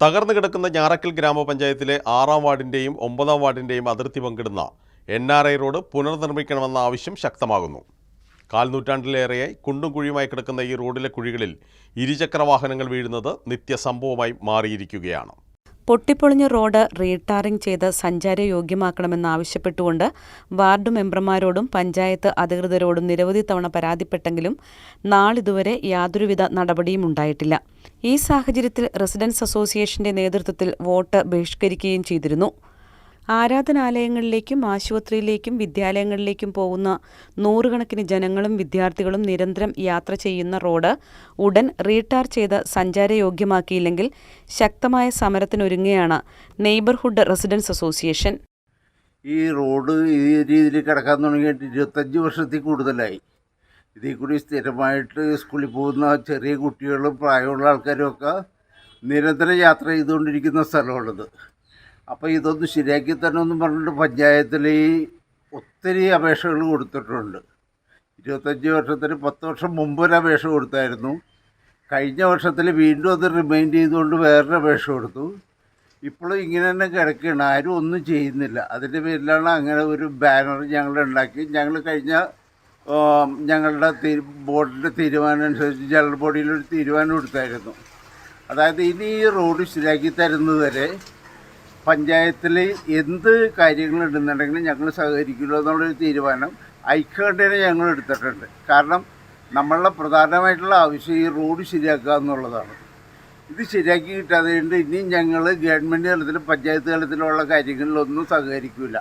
തകർന്നു കിടക്കുന്ന ഞാറക്കൽ ഗ്രാമപഞ്ചായത്തിലെ ആറാം വാർഡിന്റെയും ഒമ്പതാം വാർഡിന്റെയും അതിർത്തി പങ്കിടുന്ന എൻ ആർ ഐ റോഡ് പുനർനിർമ്മിക്കണമെന്ന ആവശ്യം ശക്തമാകുന്നു. കാൽനൂറ്റാണ്ടിലേറെയായി കുണ്ടും കുഴിയുമായി കിടക്കുന്ന ഈ റോഡിലെ കുഴികളിൽ ഇരുചക്ര വാഹനങ്ങൾ വീഴുന്നത് നിത്യസംഭവമായി മാറിയിരിക്കുകയാണ്. പൊട്ടിപ്പൊളിഞ്ഞ റോഡ് റീടാറിംഗ് ചെയ്ത് സഞ്ചാരയോഗ്യമാക്കണമെന്നാവശ്യപ്പെട്ടുകൊണ്ട് വാർഡ് മെമ്പർമാരോടും പഞ്ചായത്ത് അധികൃതരോടും നിരവധി തവണ പരാതിപ്പെട്ടെങ്കിലും നാളിതുവരെ യാതൊരുവിധ നടപടിയും ഉണ്ടായിട്ടില്ല. ഈ സാഹചര്യത്തിൽ റെസിഡൻസ് അസോസിയേഷന്റെ നേതൃത്വത്തിൽ വോട്ട് ബഹിഷ്കരിക്കുകയും ചെയ്തിരുന്നു. ആരാധനാലയങ്ങളിലേക്കും ആശുപത്രിയിലേക്കും വിദ്യാലയങ്ങളിലേക്കും പോകുന്ന നൂറുകണക്കിന് ജനങ്ങളും വിദ്യാർത്ഥികളും നിരന്തരം യാത്ര ചെയ്യുന്ന റോഡ് ഉടൻ റീടാർ ചെയ്ത് സഞ്ചാരയോഗ്യമാക്കിയില്ലെങ്കിൽ ശക്തമായ സമരത്തിനൊരുങ്ങുകയാണ് നെയ്ബർഹുഡ് റെസിഡൻസ് അസോസിയേഷൻ. ഈ റോഡ് ഈ രീതിയിൽ കിടക്കാൻ തുടങ്ങിയിട്ട് ഇരുപത്തഞ്ച് വർഷത്തിൽ കൂടുതലായി. ഇതിൽ കൂടി സ്ഥിരമായിട്ട് സ്കൂളിൽ പോകുന്ന ചെറിയ കുട്ടികളും പ്രായമുള്ള ആൾക്കാരും ഒക്കെ നിരന്തരം യാത്ര ചെയ്തുകൊണ്ടിരിക്കുന്ന സ്ഥലമാണിത്. അപ്പോൾ ഇതൊന്ന് ശരിയാക്കി തരണമെന്ന് പറഞ്ഞിട്ട് പഞ്ചായത്തിൽ ഒത്തിരി അപേക്ഷകൾ കൊടുത്തിട്ടുണ്ട്. ഇരുപത്തഞ്ച് വർഷത്തിന് പത്ത് വർഷം മുമ്പ് ഒരു അപേക്ഷ കൊടുത്തായിരുന്നു. കഴിഞ്ഞ വർഷത്തിൽ വീണ്ടും അത് റിമൈൻഡ് ചെയ്തുകൊണ്ട് വേറൊരു അപേക്ഷ കൊടുത്തു. ഇപ്പോഴും ഇങ്ങനെ തന്നെ കിടക്കുകയാണ്. ആരും ഒന്നും ചെയ്യുന്നില്ല. അതിന്റെ പേരിലാണ് അങ്ങനെ ഒരു ബാനർ ഞങ്ങൾ ഉണ്ടാക്കി. ഞങ്ങൾ കഴിഞ്ഞ ഞങ്ങളുടെ ബോർഡിന്റെ തീരുമാനം അനുസരിച്ച് ജനറൽ ബോഡിയിൽ ഒരു തീരുമാനം എടുത്തായിരുന്നു. അതായത് ഇനി ഈ റോഡ് ശരിയാക്കി തരുന്നതുവരെ പഞ്ചായത്തിൽ എന്ത് കാര്യങ്ങൾ ഇടുന്നുണ്ടെങ്കിലും ഞങ്ങൾ സഹകരിക്കില്ല എന്നുള്ളൊരു തീരുമാനം ഐക്യകണ്ഠേന ഞങ്ങൾ എടുത്തിട്ടുണ്ട്. കാരണം നമ്മളുടെ പ്രധാനമായിട്ടുള്ള ആവശ്യം ഈ റോഡ് ശരിയാക്കുക എന്നുള്ളതാണ്. ഇത് ശരിയാക്കി കിട്ടാതെ ഇനിയും ഞങ്ങൾ ഗവൺമെന്റ് തലത്തിലും പഞ്ചായത്ത് തലത്തിലുള്ള കാര്യങ്ങളിലൊന്നും സഹകരിക്കില്ല